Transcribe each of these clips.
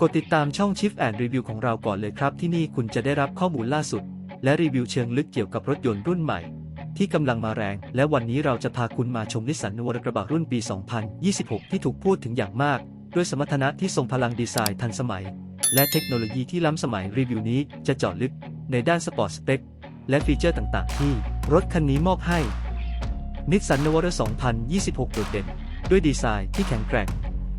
กดติดตามช่อง Shift and Review ของเราก่อนเลยครับ ที่นี่คุณจะได้รับข้อมูลล่าสุด และรีวิวเชิงลึกเกี่ยวกับรถยนต์รุ่นใหม่ ที่กำลังมาแรง และวันนี้เราจะพาคุณมาชมนิสสันนวรกระบะรุ่นปี 2026 ที่ถูกพูดถึงอย่างมาก ด้วยสมรรถนะที่ทรงพลังดีไซน์ทันสมัย และเทคโนโลยีที่ล้ำสมัยรีวิวนี้จะเจาะลึก ในด้านสปอร์ตสเปคและฟีเจอร์ต่างๆ ที่ รถคันนี้มอบให้นิสสันนวร2026 โดดเด่น ด้วยดีไซน์ที่แข็งแกร่ง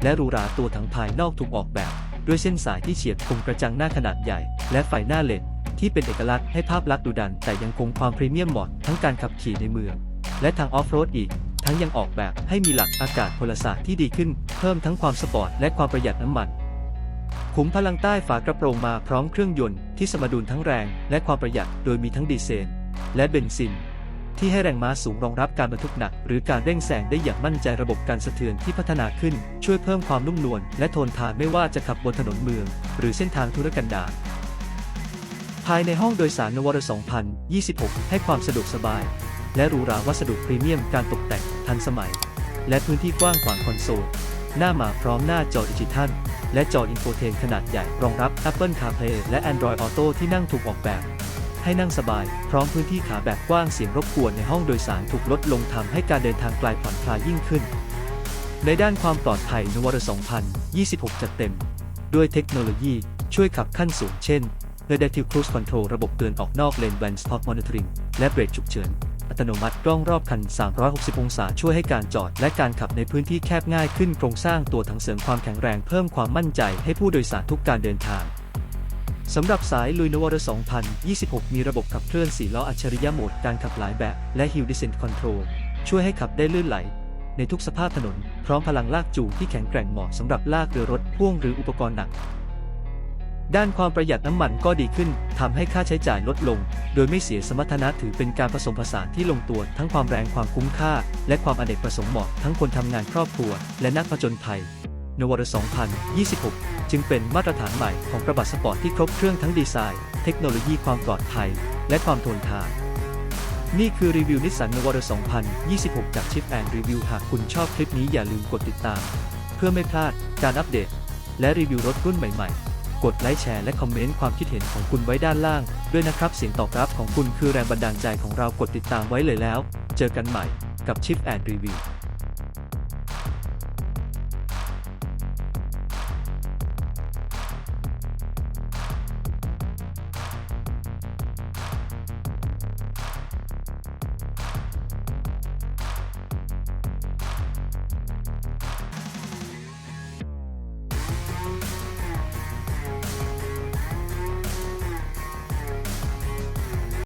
และหรูหราตัวทั้งภายนอกถูกออกแบบ ด้วยเส้นสายที่เฉียบคมกระจังหน้าขนาดใหญ่ และไฟหน้าเลดที่เป็นเอกลักษณ์ให้ภาพลักษณ์ดุดัน แต่ยังคงความพรีเมียมเหมาะทั้งการขับขี่ในเมือง และทางออฟโรดอีก ทั้งยังออกแบบให้มีหลักอากาศพลศาสตร์ที่ดีขึ้น เพิ่มทั้งความสปอร์ตและความประหยัดน้ำมันขุมพลังใต้ฝากระโปรงมาพร้อมเครื่องยนต์ที่สมดุลทั้งแรงและความประหยัดโดยมีทั้งดีเซลและเบนซิน ที่ให้แรงม้าสูงรองรับการบรรทุกหนัก หรือการเร่งแซงได้อย่างมั่นใจระบบการสะเทือนที่พัฒนาขึ้น ช่วยเพิ่มความนุ่มนวลและทนทานไม่ว่าจะขับบนถนนเมือง หรือเส้นทางธุรกันดารภายในห้องโดยสารนวร2026 ให้ความสะดวกสบาย และหรูหราวัสดุพรีเมียมการตกแต่งทันสมัย และพื้นที่กว้างขวางคอนโซล หน้ามาพร้อมหน้าจอดิจิทัล และจออินโฟเทนขนาดใหญ่รองรับ Apple CarPlay และ Android Auto ที่นั่งถูกออกแบบ ให้นั่งสบาย พร้อมพื้นที่ขาแบบกว้างเสียงรบกวนในห้องโดยสารถูกลดลงทำให้การเดินทางไกลผ่อนคลายยิ่งขึ้น ในด้านความปลอดภัยนวร2026 จัดเต็ม ด้วยเทคโนโลยีช่วยขับขั้นสูงเช่น Adaptive Cruise Control ระบบเตือนออกนอกเลน Blind Spot Monitoring และเบรกฉุกเฉิน อัตโนมัติกล้องรอบคัน 360 องศาช่วยให้การจอดและการขับในพื้นที่แคบง่ายขึ้นโครงสร้างตัวถังเสริมความแข็งแรงเพิ่มความมั่นใจให้ผู้โดยสารทุกการเดินทาง สำหรับสายลุยนวอร์2026 มีระบบขับเคลื่อน4ล้ออัจฉริยะโหมดการขับหลายแบบ และ Hill Descent Control ช่วยให้ขับได้ลื่นไหล ในทุกสภาพถนน พร้อมพลังลากจูงที่แข็งแกร่งเหมาะสำหรับลากเรือรถพ่วงหรืออุปกรณ์หนัก ด้านความประหยัดน้ำมันก็ดีขึ้นทำให้ค่าใช้จ่ายลดลง โดยไม่เสียสมรรถนะถือเป็นการผสมผสานที่ลงตัวทั้งความแรงความคุ้มค่า และความอเนกประสงค์เหมาะทั้งคนทำงานครอบครัว และนักผจญภัย นวร2026 จึงเป็นมาตรฐานใหม่ของกระบะสปอร์ตที่ครบเครื่องทั้งดีไซน์ เทคโนโลยีความปลอดภัย และความทนทานนี่คือรีวิวนิสสันนวร2026 จากชิปแอนด์รีวิวหากคุณชอบคลิปนี้อย่าลืมกดติดตาม เพื่อไม่พลาดการอัปเดต และรีวิวรถรุ่นใหม่ๆกดไลค์แชร์และคอมเมนต์ความคิดเห็นของคุณไว้ด้านล่าง ด้วยนะครับ เสียงตอบรับของคุณคือแรงบันดาลใจของเรากดติดตามไว้เลยแล้ว เจอกันใหม่กับชิปแอนด์รีวิว